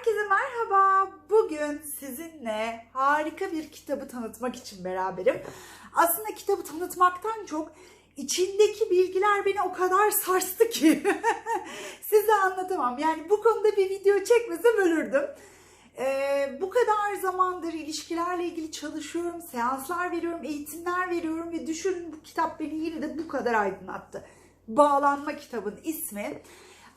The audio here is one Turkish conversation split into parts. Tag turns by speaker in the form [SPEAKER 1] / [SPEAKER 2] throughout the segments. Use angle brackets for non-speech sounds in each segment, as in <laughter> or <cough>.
[SPEAKER 1] Herkese merhaba. Bugün sizinle harika bir kitabı tanıtmak için beraberim. Aslında kitabı tanıtmaktan çok içindeki bilgiler beni o kadar sarstı ki <laughs> size anlatamam. Yani bu konuda bir video çekmesem ölürdüm. Ee, bu kadar zamandır ilişkilerle ilgili çalışıyorum, seanslar veriyorum, eğitimler veriyorum ve düşünün bu kitap beni yine de bu kadar aydınlattı. Bağlanma kitabın ismi.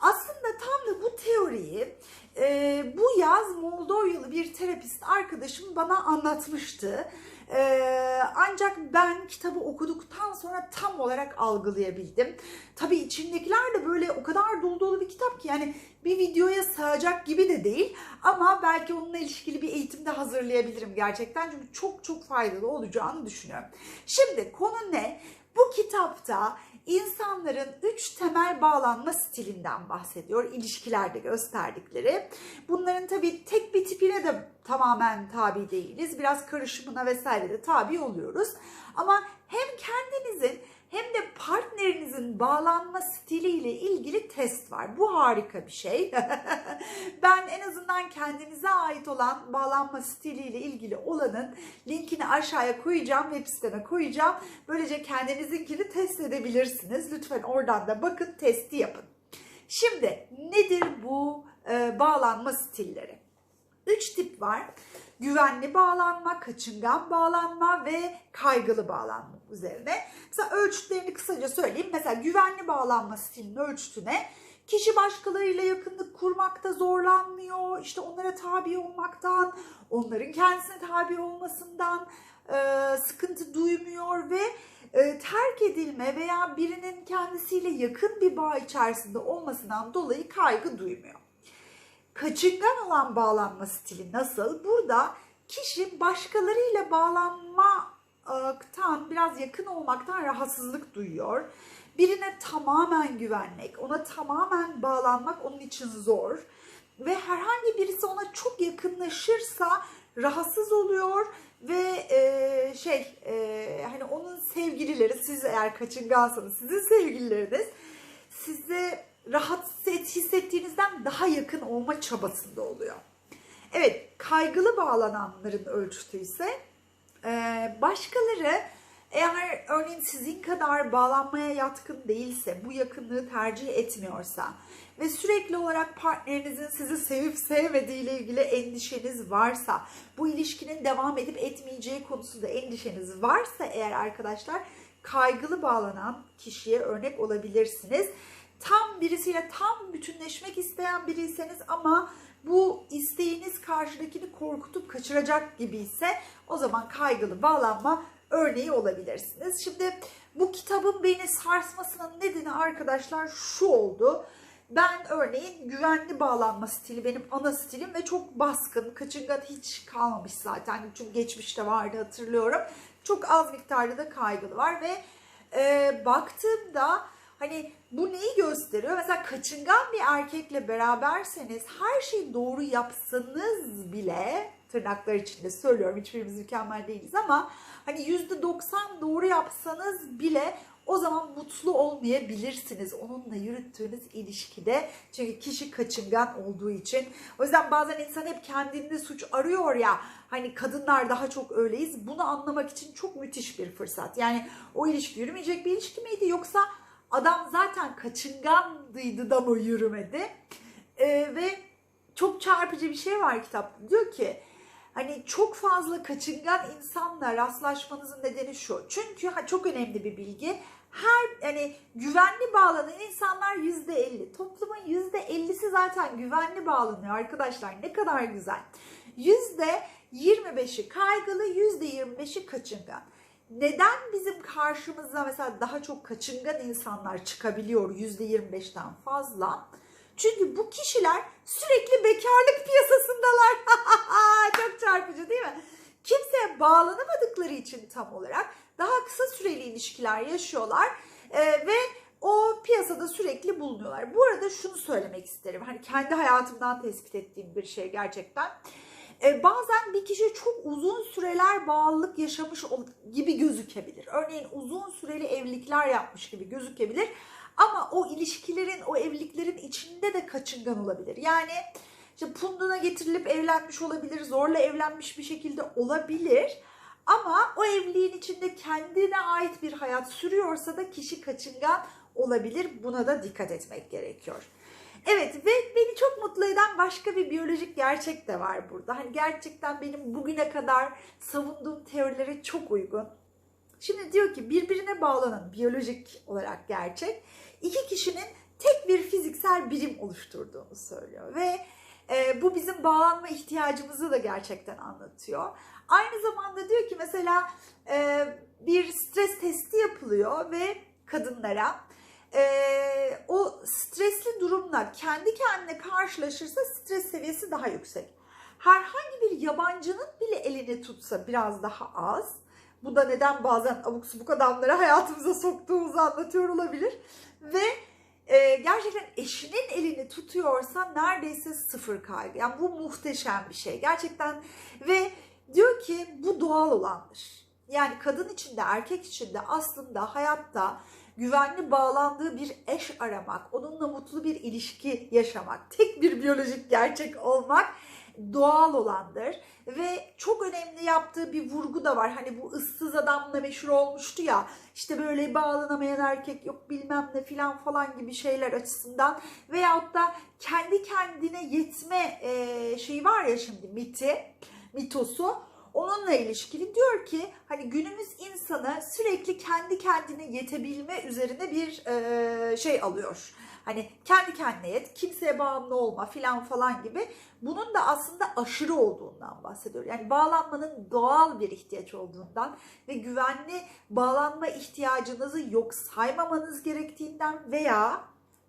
[SPEAKER 1] Aslında tam da bu teoriyi e, bu yaz Moldovyalı bir terapist arkadaşım bana anlatmıştı. E, ancak ben kitabı okuduktan sonra tam olarak algılayabildim. Tabii içindekiler de böyle o kadar dolu dolu bir kitap ki yani bir videoya sığacak gibi de değil. Ama belki onunla ilişkili bir eğitimde hazırlayabilirim gerçekten. Çünkü çok çok faydalı olacağını düşünüyorum. Şimdi konu ne? Bu kitapta insanların üç temel bağlanma stilinden bahsediyor ilişkilerde gösterdikleri. Bunların tabii tek bir tipine de tamamen tabi değiliz. Biraz karışımına vesaire de tabi oluyoruz. Ama hem kendinizin hem de partnerinizin bağlanma stiliyle ilgili test var. Bu harika bir şey. <laughs> ben en azından kendinize ait olan bağlanma stiliyle ilgili olanın linkini aşağıya koyacağım, web siteme koyacağım. Böylece kendinizinkini test edebilirsiniz. Lütfen oradan da bakın, testi yapın. Şimdi nedir bu e, bağlanma stilleri? Üç tip var. Güvenli bağlanma, kaçıngan bağlanma ve kaygılı bağlanma üzerine. Mesela ölçütlerini kısaca söyleyeyim. Mesela güvenli bağlanma stilinin ölçütü ne? Kişi başkalarıyla yakınlık kurmakta zorlanmıyor. İşte onlara tabi olmaktan, onların kendisine tabi olmasından e, sıkıntı duymuyor ve e, terk edilme veya birinin kendisiyle yakın bir bağ içerisinde olmasından dolayı kaygı duymuyor kaçıngan olan bağlanma stili nasıl? Burada kişi başkalarıyla bağlanmaktan, biraz yakın olmaktan rahatsızlık duyuyor. Birine tamamen güvenmek, ona tamamen bağlanmak onun için zor. Ve herhangi birisi ona çok yakınlaşırsa rahatsız oluyor ve e, şey e, hani onun sevgilileri siz eğer kaçıngansanız sizin sevgilileriniz size rahatsız hissettiğinizden daha yakın olma çabasında oluyor. Evet, kaygılı bağlananların ölçütü ise e, başkaları eğer örneğin sizin kadar bağlanmaya yatkın değilse, bu yakınlığı tercih etmiyorsa ve sürekli olarak partnerinizin sizi sevip sevmediği ile ilgili endişeniz varsa, bu ilişkinin devam edip etmeyeceği konusunda endişeniz varsa eğer arkadaşlar kaygılı bağlanan kişiye örnek olabilirsiniz tam birisiyle tam bütünleşmek isteyen biriyseniz ama bu isteğiniz karşıdakini korkutup kaçıracak gibi ise o zaman kaygılı bağlanma örneği olabilirsiniz. Şimdi bu kitabın beni sarsmasının nedeni arkadaşlar şu oldu. Ben örneğin güvenli bağlanma stili benim ana stilim ve çok baskın. Kaçıngan hiç kalmamış zaten. Çünkü geçmişte vardı hatırlıyorum. Çok az miktarda da kaygılı var ve e, baktığımda Hani bu neyi gösteriyor? Mesela kaçıngan bir erkekle beraberseniz her şeyi doğru yapsanız bile tırnaklar içinde söylüyorum hiçbirimiz mükemmel değiliz ama hani yüzde doksan doğru yapsanız bile o zaman mutlu olmayabilirsiniz onunla yürüttüğünüz ilişkide. Çünkü kişi kaçıngan olduğu için. O yüzden bazen insan hep kendinde suç arıyor ya. Hani kadınlar daha çok öyleyiz. Bunu anlamak için çok müthiş bir fırsat. Yani o ilişki yürümeyecek bir ilişki miydi yoksa Adam zaten kaçıngandıydı da mı yürümedi? Ee, ve çok çarpıcı bir şey var kitapta. Diyor ki hani çok fazla kaçıngan insanla rastlaşmanızın nedeni şu. Çünkü çok önemli bir bilgi. Her yani güvenli bağlanan insanlar yüzde elli. Toplumun yüzde ellisi zaten güvenli bağlanıyor arkadaşlar. Ne kadar güzel. Yüzde yirmi beşi kaygılı, yüzde yirmi beşi kaçıngan neden bizim karşımıza mesela daha çok kaçıngan insanlar çıkabiliyor %25'ten fazla? Çünkü bu kişiler sürekli bekarlık piyasasındalar. <laughs> çok çarpıcı değil mi? Kimseye bağlanamadıkları için tam olarak daha kısa süreli ilişkiler yaşıyorlar ee, ve o piyasada sürekli bulunuyorlar. Bu arada şunu söylemek isterim. Hani kendi hayatımdan tespit ettiğim bir şey gerçekten. E, bazen bir kişi çok uzun süreler bağlılık yaşamış gibi gözükebilir. Örneğin uzun süreli evlilikler yapmış gibi gözükebilir. Ama o ilişkilerin, o evliliklerin içinde de kaçıngan olabilir. Yani işte punduna getirilip evlenmiş olabilir, zorla evlenmiş bir şekilde olabilir. Ama o evliliğin içinde kendine ait bir hayat sürüyorsa da kişi kaçıngan olabilir. Buna da dikkat etmek gerekiyor. Evet ve beni çok mutlu eden başka bir biyolojik gerçek de var burada. Hani gerçekten benim bugüne kadar savunduğum teorilere çok uygun. Şimdi diyor ki birbirine bağlanan biyolojik olarak gerçek iki kişinin tek bir fiziksel birim oluşturduğunu söylüyor ve e, bu bizim bağlanma ihtiyacımızı da gerçekten anlatıyor. Aynı zamanda diyor ki mesela e, bir stres testi yapılıyor ve kadınlara e, o stresli durumla kendi kendine karşılaşırsa stres seviyesi daha yüksek. Herhangi bir yabancının bile elini tutsa biraz daha az. Bu da neden bazen abuk subuk adamları hayatımıza soktuğumuzu anlatıyor olabilir. Ve e, gerçekten eşinin elini tutuyorsa neredeyse sıfır kaygı. Yani bu muhteşem bir şey gerçekten. Ve diyor ki bu doğal olandır. Yani kadın için de erkek için de aslında hayatta güvenli bağlandığı bir eş aramak, onunla mutlu bir ilişki yaşamak, tek bir biyolojik gerçek olmak doğal olandır. Ve çok önemli yaptığı bir vurgu da var. Hani bu ıssız adamla meşhur olmuştu ya işte böyle bağlanamayan erkek yok bilmem ne filan falan gibi şeyler açısından. Veyahut da kendi kendine yetme e, şeyi var ya şimdi miti, mitosu onunla ilişkili. Diyor ki hani günümüz insanı sürekli kendi kendine yetebilme üzerine bir e, şey alıyor. Hani kendi kendine yet, kimseye bağımlı olma filan falan gibi. Bunun da aslında aşırı olduğundan bahsediyor. Yani bağlanmanın doğal bir ihtiyaç olduğundan ve güvenli bağlanma ihtiyacınızı yok saymamanız gerektiğinden veya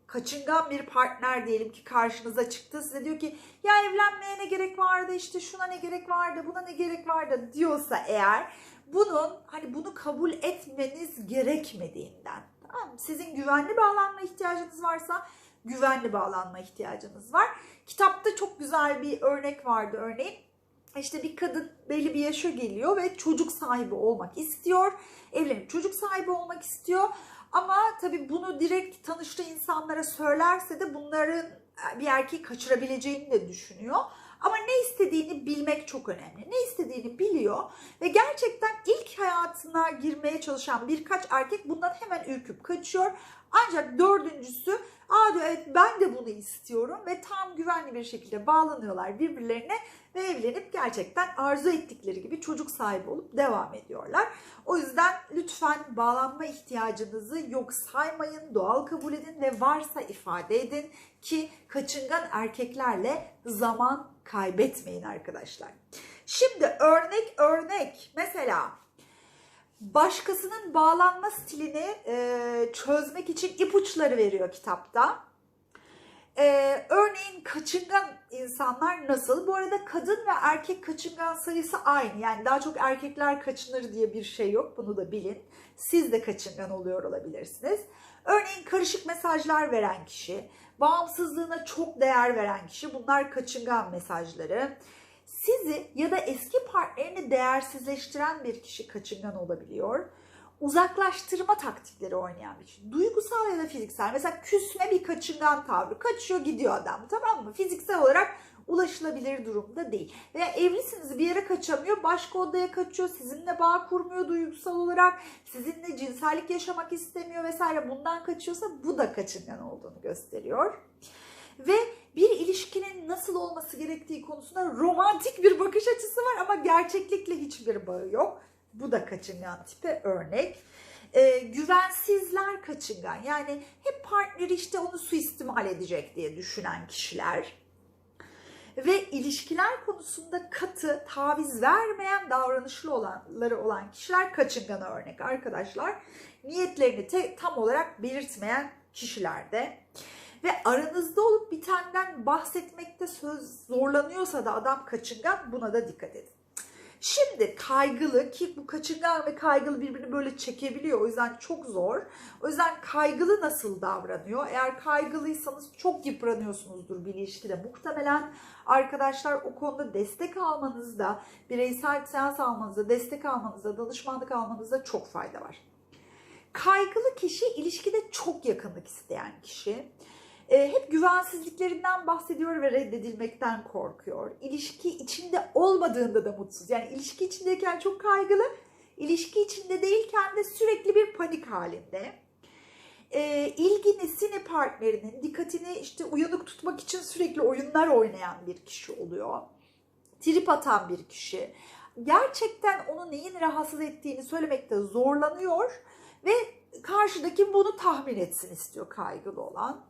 [SPEAKER 1] kaçıngan bir partner diyelim ki karşınıza çıktı size diyor ki ya evlenmeye ne gerek vardı işte şuna ne gerek vardı buna ne gerek vardı diyorsa eğer bunun hani bunu kabul etmeniz gerekmediğinden tamam mı? Sizin güvenli bağlanma ihtiyacınız varsa güvenli bağlanma ihtiyacınız var. Kitapta çok güzel bir örnek vardı örneğin. İşte bir kadın belli bir yaşa geliyor ve çocuk sahibi olmak istiyor. Evlenip çocuk sahibi olmak istiyor. Ama tabii bunu direkt tanıştığı insanlara söylerse de bunların bir erkeği kaçırabileceğini de düşünüyor. Ama ne istediğini bilmek çok önemli. Ne istediğini biliyor ve gerçekten ilk hayatına girmeye çalışan birkaç erkek bundan hemen ürküp kaçıyor. Ancak dördüncüsü aa diyor evet ben de bunu istiyorum ve tam güvenli bir şekilde bağlanıyorlar birbirlerine ve evlenip gerçekten arzu ettikleri gibi çocuk sahibi olup devam ediyorlar. O yüzden lütfen bağlanma ihtiyacınızı yok saymayın, doğal kabul edin ve varsa ifade edin ki kaçıngan erkeklerle zaman kaybetmeyin arkadaşlar. Şimdi örnek örnek mesela başkasının bağlanma stilini e, çözmek için ipuçları veriyor kitapta. E, örneğin kaçıngan insanlar nasıl? Bu arada kadın ve erkek kaçıngan sayısı aynı. Yani daha çok erkekler kaçınır diye bir şey yok. Bunu da bilin. Siz de kaçıngan oluyor olabilirsiniz. Örneğin karışık mesajlar veren kişi, bağımsızlığına çok değer veren kişi bunlar kaçıngan mesajları. Sizi ya da eski partnerini değersizleştiren bir kişi kaçıngan olabiliyor. Uzaklaştırma taktikleri oynayan bir kişi. Duygusal ya da fiziksel. Mesela küsme bir kaçıngan tavrı. Kaçıyor gidiyor adam tamam mı? Fiziksel olarak ulaşılabilir durumda değil. Veya evlisiniz bir yere kaçamıyor, başka odaya kaçıyor, sizinle bağ kurmuyor duygusal olarak, sizinle cinsellik yaşamak istemiyor vesaire bundan kaçıyorsa bu da kaçıngan olduğunu gösteriyor. Ve bir ilişkinin nasıl olması gerektiği konusunda romantik bir bakış açısı var ama gerçeklikle hiçbir bağı yok. Bu da kaçıngan tipe örnek. Ee, güvensizler kaçıngan yani hep partneri işte onu suistimal edecek diye düşünen kişiler ve ilişkiler konusunda katı, taviz vermeyen davranışlı olanları olan kişiler kaçıngana örnek arkadaşlar. Niyetlerini te, tam olarak belirtmeyen kişilerde ve aranızda olup bitenden bahsetmekte söz zorlanıyorsa da adam kaçıngan buna da dikkat edin. Şimdi kaygılı ki bu kaçıngan ve kaygılı birbirini böyle çekebiliyor. O yüzden çok zor. O yüzden kaygılı nasıl davranıyor? Eğer kaygılıysanız çok yıpranıyorsunuzdur bir ilişkide. Muhtemelen arkadaşlar o konuda destek almanızda, bireysel seans almanızda, destek almanızda, danışmanlık almanızda çok fayda var. Kaygılı kişi ilişkide çok yakınlık isteyen kişi E, hep güvensizliklerinden bahsediyor ve reddedilmekten korkuyor. İlişki içinde olmadığında da mutsuz. Yani ilişki içindeyken çok kaygılı, ilişki içinde değilken de sürekli bir panik halinde. E, ilgini, sine partnerinin dikkatini işte uyanık tutmak için sürekli oyunlar oynayan bir kişi oluyor. Trip atan bir kişi. Gerçekten onu neyin rahatsız ettiğini söylemekte zorlanıyor ve karşıdaki bunu tahmin etsin istiyor kaygılı olan.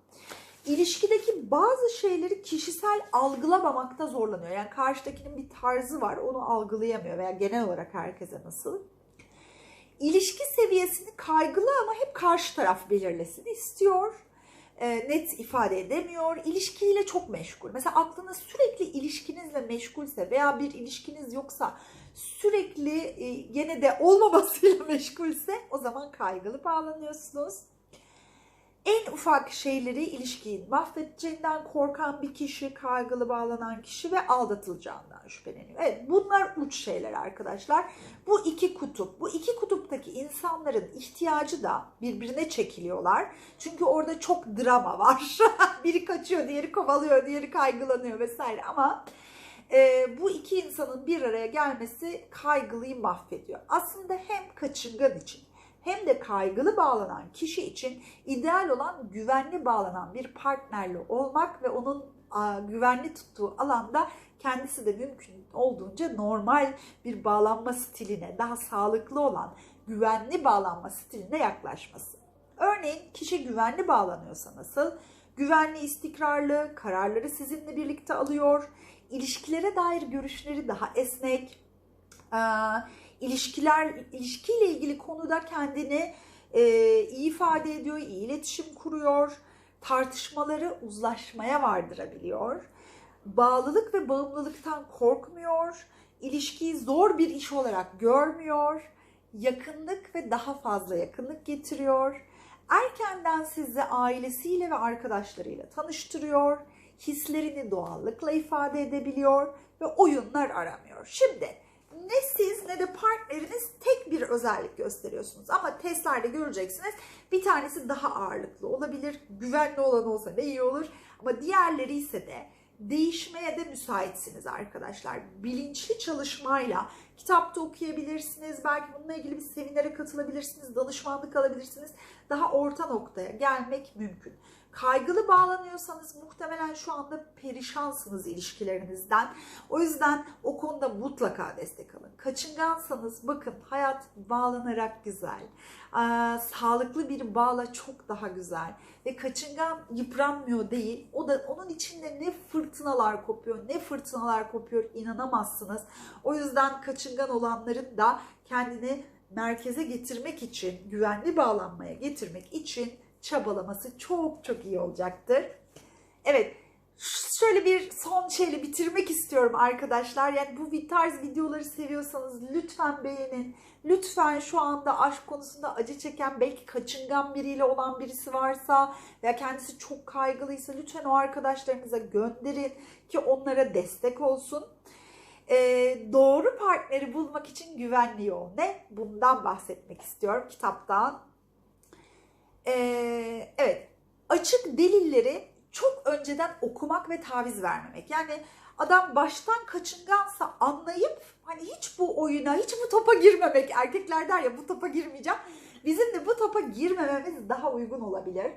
[SPEAKER 1] İlişkideki bazı şeyleri kişisel algılamamakta zorlanıyor. Yani karşıdakinin bir tarzı var onu algılayamıyor veya genel olarak herkese nasıl. İlişki seviyesini kaygılı ama hep karşı taraf belirlesin istiyor. E, net ifade edemiyor. İlişkiyle çok meşgul. Mesela aklınız sürekli ilişkinizle meşgulse veya bir ilişkiniz yoksa sürekli e, gene de olmamasıyla <laughs> meşgulse o zaman kaygılı bağlanıyorsunuz. En ufak şeyleri ilişkiyi mahvedeceğinden korkan bir kişi, kaygılı bağlanan kişi ve aldatılacağından şüpheleniyor. Evet bunlar uç şeyler arkadaşlar. Bu iki kutup, bu iki kutuptaki insanların ihtiyacı da birbirine çekiliyorlar. Çünkü orada çok drama var. <laughs> Biri kaçıyor, diğeri kovalıyor, diğeri kaygılanıyor vesaire ama e, bu iki insanın bir araya gelmesi kaygılıyı mahvediyor. Aslında hem kaçıngan için hem de kaygılı bağlanan kişi için ideal olan güvenli bağlanan bir partnerle olmak ve onun güvenli tuttuğu alanda kendisi de mümkün olduğunca normal bir bağlanma stiline, daha sağlıklı olan güvenli bağlanma stiline yaklaşması. Örneğin kişi güvenli bağlanıyorsa nasıl? Güvenli, istikrarlı, kararları sizinle birlikte alıyor, ilişkilere dair görüşleri daha esnek, ilişkiler ilişkiyle ilgili konuda kendini e, iyi ifade ediyor, iyi iletişim kuruyor, tartışmaları uzlaşmaya vardırabiliyor, bağlılık ve bağımlılıktan korkmuyor, ilişkiyi zor bir iş olarak görmüyor, yakınlık ve daha fazla yakınlık getiriyor, erkenden sizi ailesiyle ve arkadaşlarıyla tanıştırıyor, hislerini doğallıkla ifade edebiliyor ve oyunlar aramıyor. Şimdi ne siz ne de partneriniz tek bir özellik gösteriyorsunuz. Ama testlerde göreceksiniz bir tanesi daha ağırlıklı olabilir. Güvenli olan olsa ne iyi olur. Ama diğerleri ise de değişmeye de müsaitsiniz arkadaşlar. Bilinçli çalışmayla kitapta okuyabilirsiniz. Belki bununla ilgili bir seminere katılabilirsiniz. Danışmanlık alabilirsiniz. Daha orta noktaya gelmek mümkün. Kaygılı bağlanıyorsanız muhtemelen şu anda perişansınız ilişkilerinizden. O yüzden o konuda mutlaka destek alın. Kaçıngansanız bakın hayat bağlanarak güzel. Ee, sağlıklı bir bağla çok daha güzel. Ve kaçıngan yıpranmıyor değil. O da onun içinde ne fırtınalar kopuyor, ne fırtınalar kopuyor inanamazsınız. O yüzden kaçıngan olanların da kendini merkeze getirmek için, güvenli bağlanmaya getirmek için çabalaması çok çok iyi olacaktır. Evet şöyle bir son şeyle bitirmek istiyorum arkadaşlar. Yani bu tarz videoları seviyorsanız lütfen beğenin. Lütfen şu anda aşk konusunda acı çeken belki kaçıngan biriyle olan birisi varsa veya kendisi çok kaygılıysa lütfen o arkadaşlarınıza gönderin ki onlara destek olsun. Ee, doğru partneri bulmak için güvenli yol ne? Bundan bahsetmek istiyorum kitaptan. Ee, evet açık delilleri çok önceden okumak ve taviz vermemek. Yani adam baştan kaçıngansa anlayıp hani hiç bu oyuna, hiç bu topa girmemek. Erkekler der ya bu topa girmeyeceğim. Bizim de bu topa girmememiz daha uygun olabilir.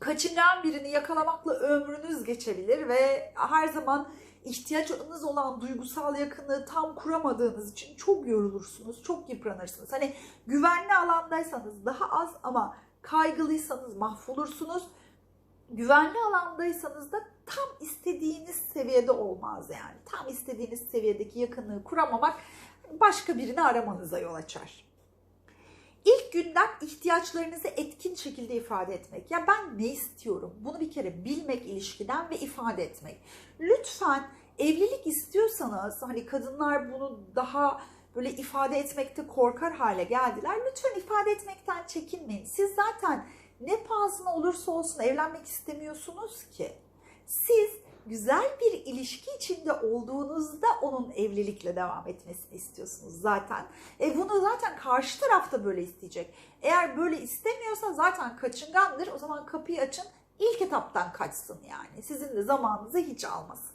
[SPEAKER 1] Kaçıngan birini yakalamakla ömrünüz geçebilir ve her zaman ihtiyacınız olan duygusal yakınlığı tam kuramadığınız için çok yorulursunuz, çok yıpranırsınız. Hani güvenli alandaysanız daha az ama kaygılıysanız mahvolursunuz. Güvenli alandaysanız da tam istediğiniz seviyede olmaz yani. Tam istediğiniz seviyedeki yakınlığı kuramamak başka birini aramanıza yol açar. İlk günden ihtiyaçlarınızı etkin şekilde ifade etmek. Ya ben ne istiyorum? Bunu bir kere bilmek ilişkiden ve ifade etmek. Lütfen evlilik istiyorsanız hani kadınlar bunu daha böyle ifade etmekte korkar hale geldiler. Lütfen ifade etmekten çekinmeyin. Siz zaten ne pahasına olursa olsun evlenmek istemiyorsunuz ki. Siz güzel bir ilişki içinde olduğunuzda onun evlilikle devam etmesini istiyorsunuz zaten. E bunu zaten karşı tarafta böyle isteyecek. Eğer böyle istemiyorsa zaten kaçıngandır. O zaman kapıyı açın, ilk etaptan kaçsın yani. Sizin de zamanınızı hiç almasın.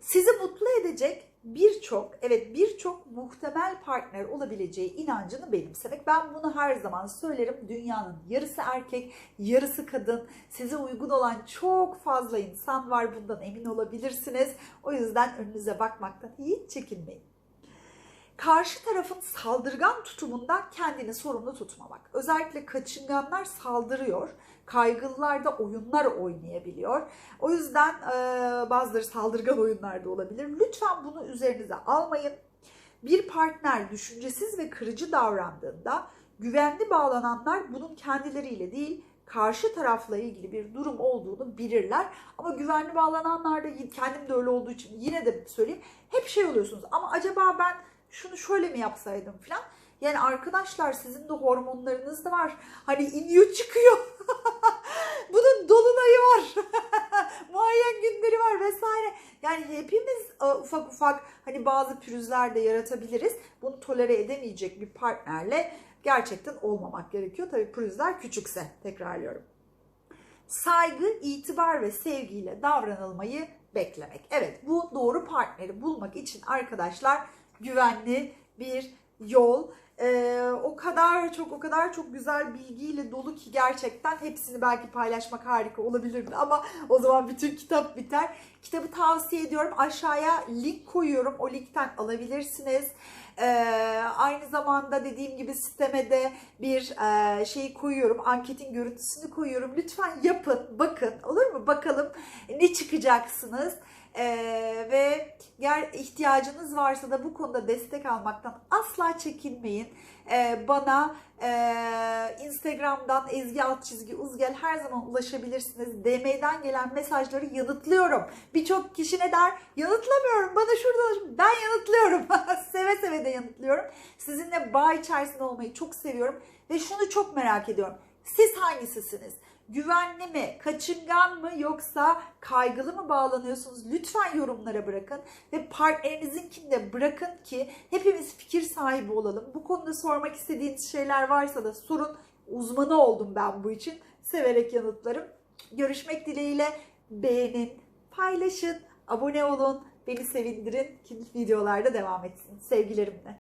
[SPEAKER 1] Sizi mutlu edecek birçok, evet birçok muhtemel partner olabileceği inancını benimsemek. Ben bunu her zaman söylerim. Dünyanın yarısı erkek, yarısı kadın. Size uygun olan çok fazla insan var. Bundan emin olabilirsiniz. O yüzden önünüze bakmaktan hiç çekinmeyin. Karşı tarafın saldırgan tutumundan kendini sorumlu tutmamak. Özellikle kaçınganlar saldırıyor. Kaygılılar da oyunlar oynayabiliyor. O yüzden e, bazıları saldırgan oyunlar da olabilir. Lütfen bunu üzerinize almayın. Bir partner düşüncesiz ve kırıcı davrandığında güvenli bağlananlar bunun kendileriyle değil karşı tarafla ilgili bir durum olduğunu bilirler. Ama güvenli bağlananlar da kendim de öyle olduğu için yine de söyleyeyim hep şey oluyorsunuz. Ama acaba ben şunu şöyle mi yapsaydım falan. Yani arkadaşlar sizin de hormonlarınız da var. Hani iniyor çıkıyor. <laughs> Bunun dolunayı var. <laughs> Muayyen günleri var vesaire. Yani hepimiz e, ufak ufak hani bazı pürüzler de yaratabiliriz. Bunu tolere edemeyecek bir partnerle gerçekten olmamak gerekiyor. Tabii pürüzler küçükse tekrarlıyorum. Saygı, itibar ve sevgiyle davranılmayı beklemek. Evet bu doğru partneri bulmak için arkadaşlar güvenli bir yol. Ee, o kadar çok o kadar çok güzel bilgiyle dolu ki gerçekten hepsini belki paylaşmak harika olabilirdi ama o zaman bütün kitap biter. Kitabı tavsiye ediyorum. Aşağıya link koyuyorum. O linkten alabilirsiniz. Ee, aynı zamanda dediğim gibi sisteme de bir e, şey koyuyorum. Anketin görüntüsünü koyuyorum. Lütfen yapın, bakın. Olur mu? Bakalım ne çıkacaksınız. Ee, ve eğer ihtiyacınız varsa da bu konuda destek almaktan asla çekinmeyin. Ee, bana e, Instagram'dan Ezgi alt çizgi uzgel her zaman ulaşabilirsiniz. DM'den gelen mesajları yanıtlıyorum. Birçok kişi ne der? Yanıtlamıyorum. Bana şurada ben yanıtlıyorum. <laughs> seve seve de yanıtlıyorum. Sizinle bağ içerisinde olmayı çok seviyorum ve şunu çok merak ediyorum. Siz hangisisiniz? Güvenli mi, kaçıngan mı yoksa kaygılı mı bağlanıyorsunuz? Lütfen yorumlara bırakın ve partnerinizinkini de bırakın ki hepimiz fikir sahibi olalım. Bu konuda sormak istediğiniz şeyler varsa da sorun. Uzmanı oldum ben bu için. Severek yanıtlarım. Görüşmek dileğiyle beğenin, paylaşın, abone olun, beni sevindirin ki videolarda devam etsin. Sevgilerimle.